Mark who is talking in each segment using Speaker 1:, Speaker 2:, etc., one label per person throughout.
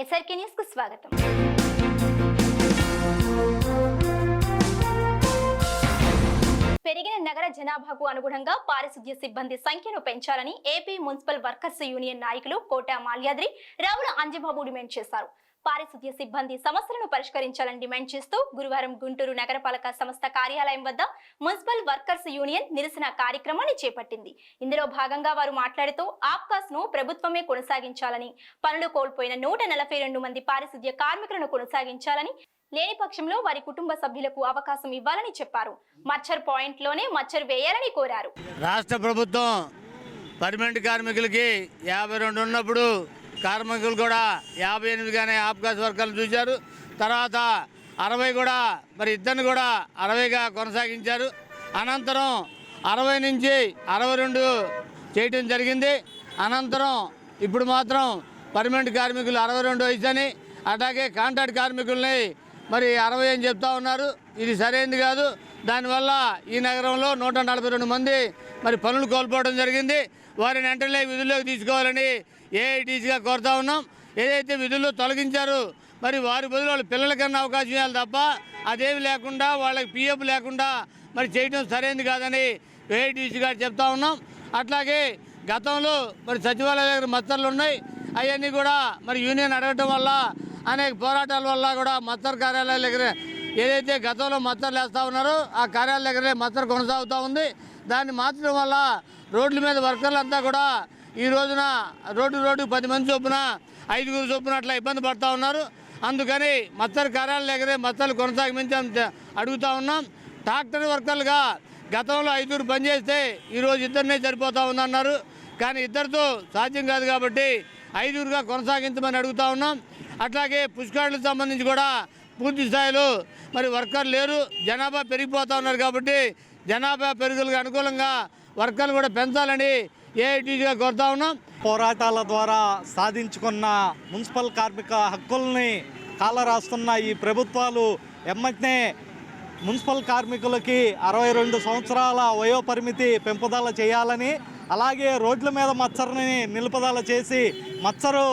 Speaker 1: SRK న్యూస్కు స్వాగతం. పెరిగిన నగర జనాభాకు అనుగుణంగా పారిశుద్ధ్య సిబ్బంది సంఖ్యను పెంచాలని ఏపీ మున్సిపల్ వర్కర్స్ యూనియన్ నాయకులు కోట మాల్యాద్రి రావుల అంజబాబు డిమాండ్ చేశారు. పారిశుద్ధ్య సిబ్బంది సమస్యలను పరిష్కరించాలని డిమాండ్ చేస్తూ గురువారం గుంటూరు నగరపాలక సంస్థ కార్యాలయం వద్ద మున్సిపల్ వర్కర్స్ యూనియన్ నిరసన కార్యక్రమాన్ని చేపట్టింది. ఇందులో భాగంగా వారు మాట్లాడుతూ ఆప్కాస్ను ప్రభుత్వమే కొనసాగించాలని పనులు కోల్పోయిన నూట నలభై రెండు మంది పారిశుద్ధ్య కార్మికులను కొనసాగించాలని లేని పక్షంలో వారి కుటుంబ సభ్యులకు అవకాశం ఇవ్వాలని చెప్పారు. మచ్చర్ పాయింట్లోనే మచ్చర్ వేయాలని కోరారు.
Speaker 2: రాష్ట్ర ప్రభుత్వం పర్మనెంట్ కార్మికులకి యాభై రెండు ఉన్నప్పుడు కార్మికులు కూడా యాభై ఎనిమిదిగానే ఆప్కాస్ వర్గాలు చూశారు. తర్వాత అరవై కూడా మరి ఇద్దరిని కూడా అరవైగా కొనసాగించారు. అనంతరం అరవై నుంచి అరవై రెండు చేయటం జరిగింది. అనంతరం ఇప్పుడు మాత్రం పర్మనెంట్ కార్మికులు అరవై రెండు వయసు అలాగే కాంట్రాక్ట్ కార్మికుల్ని మరి అరవై అని చెప్తా ఉన్నారు. ఇది సరైనది కాదు. దానివల్ల ఈ నగరంలో నూట నలభై రెండు మంది మరి పనులు కోల్పోవడం జరిగింది. వారిని వెంటనే విధుల్లోకి తీసుకోవాలని ఏఐటీసీగా కోరుతా ఉన్నాం. ఏదైతే విధుల్లో తొలగించారో మరి వారి బదులు వాళ్ళ పిల్లలకన్నా అవకాశం ఇవ్వాలి తప్ప అదేమి లేకుండా వాళ్ళకి పిఎఫ్ లేకుండా మరి చేయడం సరైనది కాదని ఏఐటీసీ గారు చెప్తా ఉన్నాం. అట్లాగే గతంలో మరి సచివాలయ దగ్గర మచ్చర్లు ఉన్నాయి. అవన్నీ కూడా మరి యూనియన్ అడగటం వల్ల అనేక పోరాటాల వల్ల కూడా మత్తర్ కార్యాలయాల దగ్గర ఏదైతే గతంలో మత్తర్లు వేస్తూ ఉన్నారో ఆ కార్యాలయ దగ్గరే మత్తర్ కొనసాగుతూ ఉంది. దాన్ని మార్చడం వల్ల రోడ్ల మీద వర్కర్లు అంతా కూడా ఈ రోజున రోడ్డు రోడ్డు పది మంది చొప్పున ఐదుగురు చొప్పున అట్లా ఇబ్బంది పడుతూ ఉన్నారు. అందుకని మత్తర్ కార్యాలయ దగ్గరే మత్తర్లు కొనసాగించని అడుగుతా ఉన్నాం. ట్రాక్టర్ వర్కర్లుగా గతంలో ఐదుగురు పనిచేస్తే ఈరోజు ఇద్దరినే సరిపోతూ ఉందన్నారు. కానీ ఇద్దరితో సాధ్యం కాదు కాబట్టి ఐదుగురుగా కొనసాగించమని అడుగుతా ఉన్నాం. అట్లాగే పుష్కరాలకు సంబంధించి కూడా పూర్తి స్థాయిలో మరి వర్కర్ లేరు. జనాభా పెరిగిపోతూ ఉన్నారు కాబట్టి జనాభా పెరుగులకు అనుకూలంగా వర్కర్లు కూడా పెంచాలని ఏఐటీగా కోరుతా ఉన్నాం.
Speaker 3: పోరాటాల ద్వారా సాధించుకున్న మున్సిపల్ కార్మిక హక్కుల్ని కాలరాస్తున్న ఈ ప్రభుత్వాలు ఎమ్మటనే మున్సిపల్ కార్మికులకి అరవై రెండు సంవత్సరాల వయోపరిమితి పెంపుదల చేయాలని అలాగే రోడ్ల మీద మచ్చర్ని నిలుపుదల చేసి మచ్చరు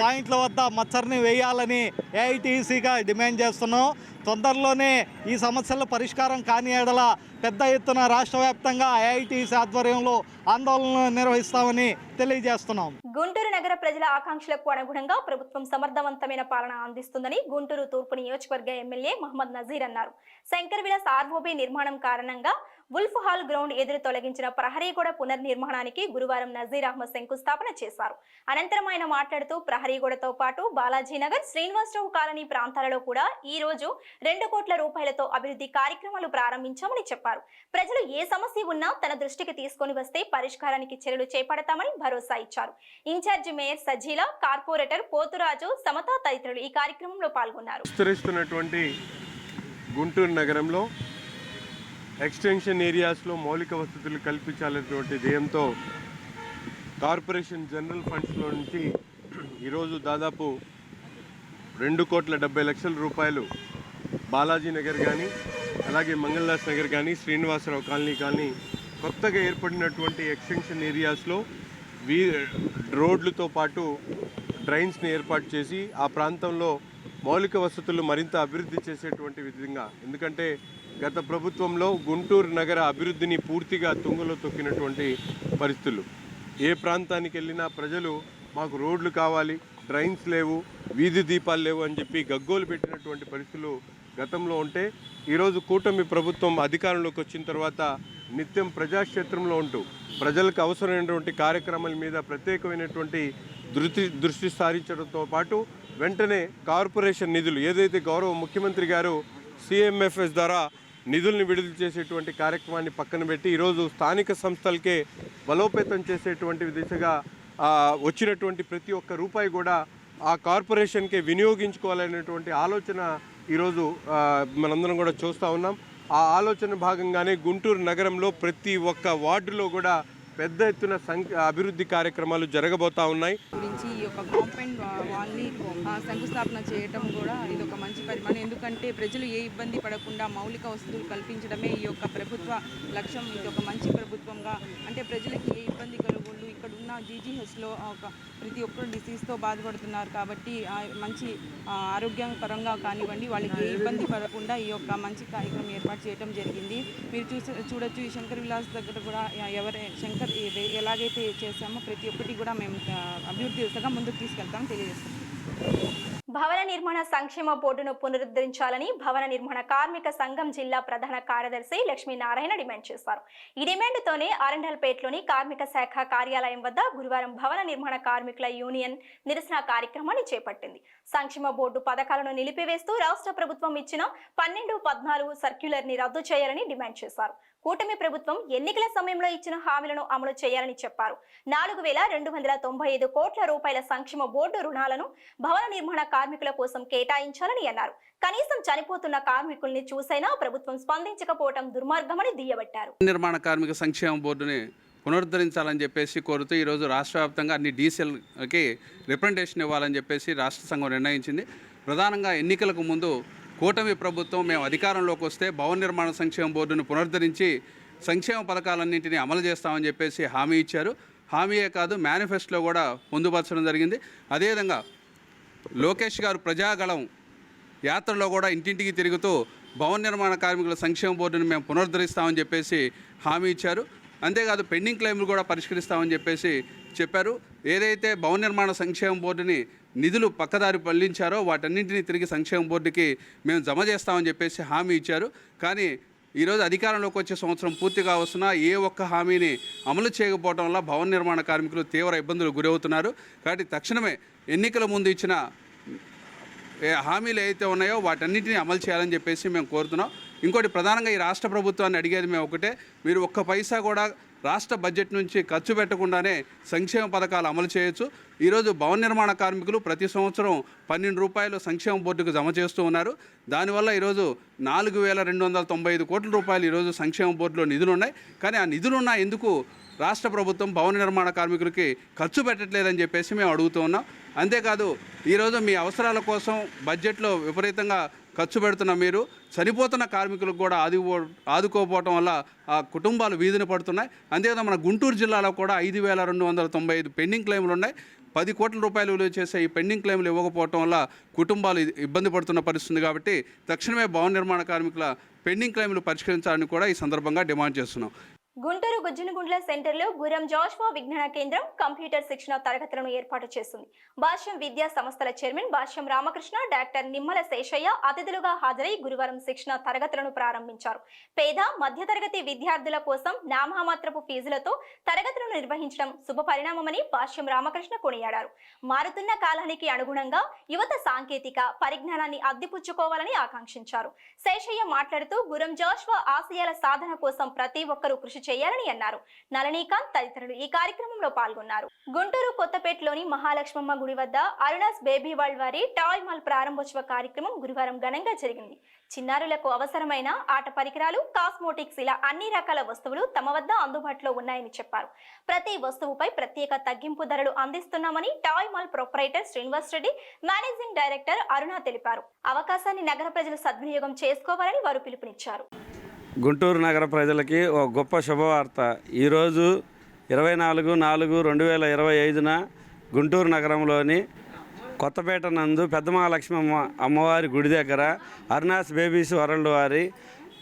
Speaker 3: పాయింట్ల వద్ద మచ్చర్ని వేయాలని ఏఐటీసీగా డిమాండ్ చేస్తున్నాం. తొందరలోనే ఈ సమస్యల పరిష్కారం కాని ఎడల పెద్ద ఎత్తున రాష్ట్ర వ్యాప్తంగా ఏఐటీసీ ఆధ్వర్యంలో ఆందోళన నిర్వహిస్తామని తెలియజేస్తున్నాం.
Speaker 1: గుంటూరు నగర ప్రజల ఆకాంక్షలకు అనుగుణంగా ప్రభుత్వం సమర్థవంతమైన పాలన అందిస్తుందని గుంటూరు తూర్పు నియోజకవర్గ ఎమ్మెల్యే మహమ్మద్ నజీర్ అన్నారు. శంకర్ విలాస్ ఆర్ఓబీ నిర్మాణం కారణంగా వుల్ఫ్ హాల్ గ్రౌండ్ ఎదురు తొలగించిన ప్రహరీగూడ పునర్నిర్మాణానికి గురువారం నజీర్ అహ్మద్ శంకుస్థాపన చేశారు. అనంతరం ఆయన మాట్లాడుతూ ప్రహరీగూడతో పాటు బాలాజీనగర్ శ్రీనివాసరావు కాలనీ ప్రాంతాలలో కూడా ఈ రోజు రెండు కోట్ల రూపాయలతో అభివృద్ధి కార్యక్రమాలు ప్రారంభించామని చెప్పారు. ప్రజలు ఏ సమస్య ఉన్నా తన దృష్టికి తీసుకొని వస్తే పరిష్కారానికి చర్యలు చేపడతామని భరోసా ఇచ్చారు. In charge mayor Sajeela corporator Poturaju Samatha తదితరులు ఈ కార్యక్రమంలో పాల్గొన్నారు.
Speaker 4: విస్తరిస్తున్నటువంటి గుంటూరు నగరంలో ఎక్స్టెన్షన్ ఏరియాస్లో మౌలిక వసతులు కల్పించాలనేటువంటి ధ్యేయంతో కార్పొరేషన్ జనరల్ ఫండ్స్లో నుంచి ఈరోజు దాదాపు రెండు కోట్ల డెబ్బై లక్షల రూపాయలు బాలాజీ నగర్ కానీ అలాగే మంగళదాస్ నగర్ కానీ శ్రీనివాసరావు కాలనీ కానీ కొత్తగా ఏర్పడినటువంటి ఎక్స్టెన్షన్ ఏరియాస్లో వీ రోడ్లతో పాటు డ్రైన్స్ని ఏర్పాటు చేసి ఆ ప్రాంతంలో మౌలిక వసతులు మరింత అభివృద్ధి చేసేటువంటి విధంగా. ఎందుకంటే గత ప్రభుత్వంలో గుంటూరు నగర అభివృద్ధిని పూర్తిగా తుంగలో తొక్కినటువంటి పరిస్థితులు. ఏ ప్రాంతానికి వెళ్ళినా ప్రజలు మాకు రోడ్లు కావాలి డ్రైన్స్ లేవు వీధి దీపాలు లేవు అని చెప్పి గగ్గోలు పెట్టినటువంటి పరిస్థితులు గతంలో ఉంటే ఈరోజు కూటమి ప్రభుత్వం అధికారంలోకి వచ్చిన తర్వాత నిత్యం ప్రజాక్షేత్రంలో ఉంటూ ప్రజలకు అవసరమైనటువంటి కార్యక్రమాల మీద ప్రత్యేకమైనటువంటి దృష్టి దృష్టి సారించడంతో పాటు వెంటనే కార్పొరేషన్ నిధులు ఏదైతే గౌరవ ముఖ్యమంత్రి గారు సిఎంఎఫ్ఎస్ ద్వారా నిధుల్ని విడుదల చేసేటువంటి కార్యక్రమాన్ని పక్కన పెట్టి ఈరోజు స్థానిక సంస్థలకే బలోపేతం చేసేటువంటి దిశగా వచ్చినటువంటి ప్రతి ఒక్క రూపాయి కూడా ఆ కార్పొరేషన్కే వినియోగించుకోవాలనేటువంటి ఆలోచన ఈరోజు మనందరం కూడా చూస్తూ ఉన్నాం. ఆ ఆలోచన భాగంగానే గుంటూరు నగరంలో ప్రతి ఒక్క వార్డులో కూడా పెద్ద ఎత్తున సంఖ్య అభివృద్ధి కార్యక్రమాలు జరగబోతా ఉన్నాయి.
Speaker 5: గురించి ఈ యొక్క కాంపౌండ్ వాల్ని ఆ, శంకుస్థాపన చేయటం కూడా ఇది ఒక మంచి పరిమాణం. ఎందుకంటే ప్రజలు ఏ ఇబ్బంది పడకుండా మౌలిక వసతులు కల్పించడమే ఈ యొక్క ప్రభుత్వ లక్ష్యం. ఇది ఒక మంచి ప్రభుత్వంగా అంటే ప్రజలకి ఏ ఇబ్బంది కలగకూడదు ఇక్కడ ఉన్న ఇప్పుడున్న జీజీహెచ్లో ఒక ప్రతి ఒక్కరు డిసీజ్తో బాధపడుతున్నారు కాబట్టి మంచి ఆరోగ్యపరంగా కానివ్వండి వాళ్ళకి ఏ ఇబ్బంది పడకుండా ఈ యొక్క మంచి కార్యక్రమం ఏర్పాటు చేయడం జరిగింది. మీరు చూసే చూడొచ్చు ఈ శంకర్ విలాస్ దగ్గర కూడా ఎవరే శంకర్ ఎలాగైతే చేశామో ప్రతి ఒక్కటి కూడా మేము అభివృద్ధి దిశగా ముందుకు తీసుకెళ్తాం తెలియజేస్తాం.
Speaker 1: భవన నిర్మాణ సంక్షేమ బోర్డును పునరుద్ధరించాలని భవన నిర్మాణ కార్మిక సంఘం జిల్లా ప్రధాన కార్యదర్శి లక్ష్మీనారాయణ డిమాండ్ చేశారు. ఈ డిమాండ్తోనే ఆరండల్పేటలోని కార్మిక శాఖ కార్యాలయం వద్ద గురువారం భవన నిర్మాణ కార్మికుల యూనియన్ నిరసన కార్యక్రమాన్ని చేపట్టింది. సంక్షేమ బోర్డు పథకాలను నిలిపివేస్తూ రాష్ట్ర ప్రభుత్వం ఇచ్చిన పన్నెండు పద్నాలుగు సర్క్యులర్ని రద్దు చేయాలని డిమాండ్ చేశారు. కూటమి ప్రభుత్వం ఎన్నికల సమయంలో ఇచ్చిన హామీలను అమలు చేయాలని చెప్పారు. నాలుగు వేల రెండు వందల తొంభై ఐదు కోట్ల రూపాయల సంక్షేమ బోర్డు రుణాలను భవన నిర్మాణ కార్మికుల కోసం కేటాయించాలని అన్నారు. కనీసం చనిపోతున్న కార్మికుల్ని చూసైనా ప్రభుత్వం స్పందించకపోవడం దుర్మార్గమని దియ్యబట్టారు.
Speaker 6: నిర్మాణ కార్మిక సంక్షేమ బోర్డుని పునరుద్ధరించాలని చెప్పేసి కోరుతూ ఈరోజు రాష్ట్ర వ్యాప్తంగా అన్ని డీసీఎల్కి రిప్రజెంటేషన్ ఇవ్వాలని చెప్పేసి రాష్ట్ర సంఘం నిర్ణయించింది. ప్రధానంగా ఎన్నికలకు ముందు కూటమి ప్రభుత్వం మేము అధికారంలోకి వస్తే భవన నిర్మాణ సంక్షేమ బోర్డును పునరుద్ధరించి సంక్షేమ పథకాలన్నింటినీ అమలు చేస్తామని చెప్పేసి హామీ ఇచ్చారు. హామీయే కాదు మేనిఫెస్టోలో కూడా పొందుపరచడం జరిగింది. అదేవిధంగా లోకేష్ గారు ప్రజాగళం యాత్రలో కూడా ఇంటింటికి తిరుగుతూ భవన నిర్మాణ కార్మికుల సంక్షేమ బోర్డును మేము పునరుద్ధరిస్తామని చెప్పేసి హామీ ఇచ్చారు. అంతేకాదు పెండింగ్ క్లెయిమ్లు కూడా పరిష్కరిస్తామని చెప్పేసి చెప్పారు. ఏదైతే భవన నిర్మాణ సంక్షేమ బోర్డుని నిధులు పక్కదారి పల్లించారో వాటన్నింటినీ తిరిగి సంక్షేమ బోర్డుకి మేము జమ చేస్తామని చెప్పేసి హామీ ఇచ్చారు. కానీ ఈరోజు అధికారంలోకి వచ్చే సంవత్సరం పూర్తిగా వస్తున్నా ఏ ఒక్క హామీని అమలు చేయకపోవడం వల్ల భవన నిర్మాణ కార్మికులు తీవ్ర ఇబ్బందులు గురవుతున్నారు. కాబట్టి తక్షణమే ఎన్నికల ముందు ఇచ్చిన ఏ హామీలు ఏవైతే ఉన్నాయో వాటన్నిటిని అమలు చేయాలని చెప్పేసి మేము కోరుతున్నాం. ఇంకోటి ప్రధానంగా ఈ రాష్ట్ర ప్రభుత్వాన్ని అడిగేది మేము ఒకటే. మీరు ఒక్క పైసా కూడా రాష్ట్ర బడ్జెట్ నుంచి ఖర్చు పెట్టకుండానే సంక్షేమ పథకాలు అమలు చేయొచ్చు. ఈరోజు భవన నిర్మాణ కార్మికులు ప్రతి సంవత్సరం పన్నెండు రూపాయలు సంక్షేమ బోర్డుకు జమ చేస్తూ ఉన్నారు. దానివల్ల ఈరోజు నాలుగు వేల రెండు వందల తొంభై ఐదు కోట్ల రూపాయలు ఈరోజు సంక్షేమ బోర్డులో నిధులు ఉన్నాయి. కానీ ఆ నిధులున్నా ఎందుకు రాష్ట్ర ప్రభుత్వం భవన నిర్మాణ కార్మికులకి ఖర్చు పెట్టట్లేదని చెప్పేసి మేము అడుగుతూ ఉన్నాం. అంతేకాదు ఈరోజు మీ అవసరాల కోసం బడ్జెట్లో విపరీతంగా ఖర్చు పెడుతున్న మీరు చనిపోతున్న కార్మికులకు కూడా ఆదుకో ఆదుకోపోవటం వల్ల ఆ కుటుంబాలు వీధిన పడుతున్నాయి. అంతేకాదు మన గుంటూరు జిల్లాలో కూడా ఐదు వేల రెండు వందల తొంభై ఐదు పెండింగ్ క్లెయిమ్లు ఉన్నాయి. పది కోట్ల రూపాయలు విలువ చేసే ఈ పెండింగ్ క్లెయిమ్లు ఇవ్వకపోవటం వల్ల కుటుంబాలు ఇబ్బంది పడుతున్న పరిస్థితుంది కాబట్టి తక్షణమే భవన నిర్మాణ కార్మికుల పెండింగ్ క్లెయిమ్లు పరిష్కరించాలని కూడా ఈ సందర్భంగా డిమాండ్ చేస్తున్నాం.
Speaker 1: గుంటూరు గుజ్జనగుండ్ల సెంటర్లో గురం జాష్వా విజ్ఞాన కేంద్రం కంప్యూటర్ శిక్షణ తరగతులను ఏర్పాటు చేస్తుంది. భాష్యం విద్యా సంస్థల చైర్మన్ భాష్యం రామకృష్ణ డాక్టర్ నిమ్మల శేషయ్య అతిథులుగా హాజరై గురువారం శిక్షణ తరగతులను ప్రారంభించారు. పేద మధ్యతరగతి విద్యార్థుల కోసం నామమాత్రపు ఫీజులతో తరగతులను నిర్వహించడం శుభ పరిణామమని భాష్యం రామకృష్ణ కొనియాడారు. మారుతున్న కాలానికి అనుగుణంగా యువత సాంకేతిక పరిజ్ఞానాన్ని అద్దెపుచ్చుకోవాలని ఆకాంక్షించారు. శేషయ్య మాట్లాడుతూ గురం జాష్వా ఆశయాల సాధన కోసం ప్రతి ఒక్కరూ కృషి చేయాలని అన్నారు. నలనీకాంత్ తదితరులు ఈ కార్యక్రమంలో పాల్గొన్నారు. గుంటూరు కొత్తపేటలోని మహాలక్ష్మమ్మ గుడి వద్ద అరుణాస్ బేబీ వరల్డ్ వారి టాయ్ మాల్ ప్రారంభోత్సవ కార్యక్రమం గురువారం ఘనంగా జరిగింది. చిన్నారులకు అవసరమైన ఆట పరికరాలు కాస్మోటిక్స్ ఇలా అన్ని రకాల వస్తువులు తమ వద్ద అందుబాటులో ఉన్నాయని చెప్పారు. ప్రతి వస్తువుపై ప్రత్యేక తగ్గింపు ధరలు అందిస్తున్నామని toy mall proprietor Srinivas Reddy managing director Aruna తెలిపారు. అవకాశాన్ని నగర ప్రజలు సద్వినియోగం చేసుకోవాలని వారు పిలుపునిచ్చారు.
Speaker 7: గుంటూరు నగర ప్రజలకి ఒక గొప్ప శుభవార్త. ఈరోజు ఇరవై నాలుగు నాలుగు రెండు వేల ఇరవై ఐదున గుంటూరు నగరంలోని కొత్తపేట నందు పెద్ద మహాలక్ష్మమ్మ అమ్మవారి గుడి దగ్గర అరుణాస్ బేబీస్ వరల్డ్ వారి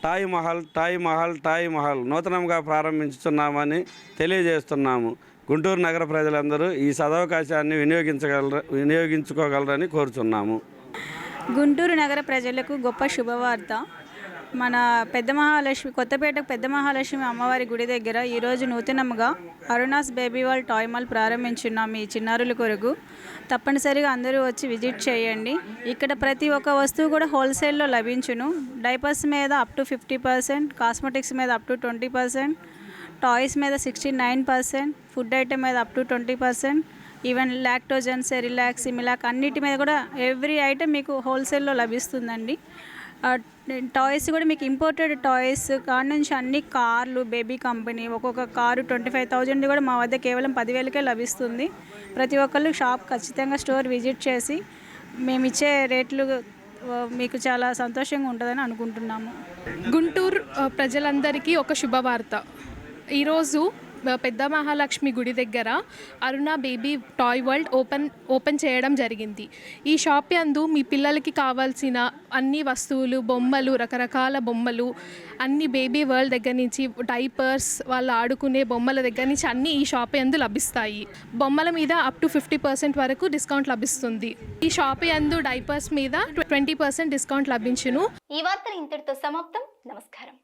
Speaker 7: toy Mahal toy Mahal toy Mahal నూతనంగా ప్రారంభించుతున్నామని తెలియజేస్తున్నాము. గుంటూరు నగర ప్రజలందరూ ఈ సదవకాశాన్ని వినియోగించగలర వినియోగించుకోగలరని కోరుచున్నాము.
Speaker 8: గుంటూరు నగర ప్రజలకు గొప్ప శుభవార్త. మన పెద్ద మహాలక్ష్మి కొత్తపేట పెద్ద మహాలక్ష్మి అమ్మవారి గుడి దగ్గర ఈరోజు నూతనంగా Aruna's baby world toy mall ప్రారంభించున్నాం ఈ చిన్నారుల కొరకు. తప్పనిసరిగా అందరూ వచ్చి విజిట్ చేయండి. ఇక్కడ ప్రతి ఒక్క వస్తువు కూడా హోల్సేల్లో లభించును. డైపర్స్ మీద up to fifty percent cosmetics మీద up to twenty percent toys మీద sixty nine percent food item మీద up to twenty percent even Lactogen Cerelac Similac అన్నిటి మీద కూడా ఎవ్రీ ఐటెం మీకు హోల్సేల్లో లభిస్తుందండి. టాయ్స్ కూడా మీకు ఇంపోర్టెడ్ టాయ్స్ కాడ నుంచి అన్ని కార్లు బేబీ కంపెనీ ఒక్కొక్క కారు ట్వంటీ ఫైవ్ థౌజండ్ కూడా మా వద్ద కేవలం పదివేలకే లభిస్తుంది. ప్రతి ఒక్కళ్ళు షాప్ ఖచ్చితంగా స్టోర్ విజిట్ చేసి మేము ఇచ్చే రేట్లు మీకు చాలా సంతోషంగా ఉంటుందని అనుకుంటున్నాము.
Speaker 9: గుంటూరు ప్రజలందరికీ ఒక శుభవార్త. ఈరోజు పెద్ద మహాలక్ష్మి గుడి దగ్గర Aruna baby toy world open open చేయడం జరిగింది. ఈ షాప్ యందు మీ పిల్లలకి కావాల్సిన అన్ని వస్తువులు బొమ్మలు రకరకాల బొమ్మలు అన్ని బేబీ వరల్డ్ దగ్గర నుంచి డైపర్స్ వాళ్ళు ఆడుకునే బొమ్మల దగ్గర నుంచి అన్నీ ఈ షాప్ యందు లభిస్తాయి. బొమ్మల మీద అప్ టు ఫిఫ్టీ పర్సెంట్ వరకు డిస్కౌంట్ లభిస్తుంది. ఈ షాప్ యందు డైపర్స్ మీద ట్వంటీ పర్సెంట్ డిస్కౌంట్ లభించును.
Speaker 1: ఈ వార్తలు ఇంతటితో సమాప్తం. నమస్కారం.